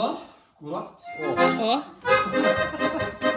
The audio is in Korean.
구라? 구라? 어?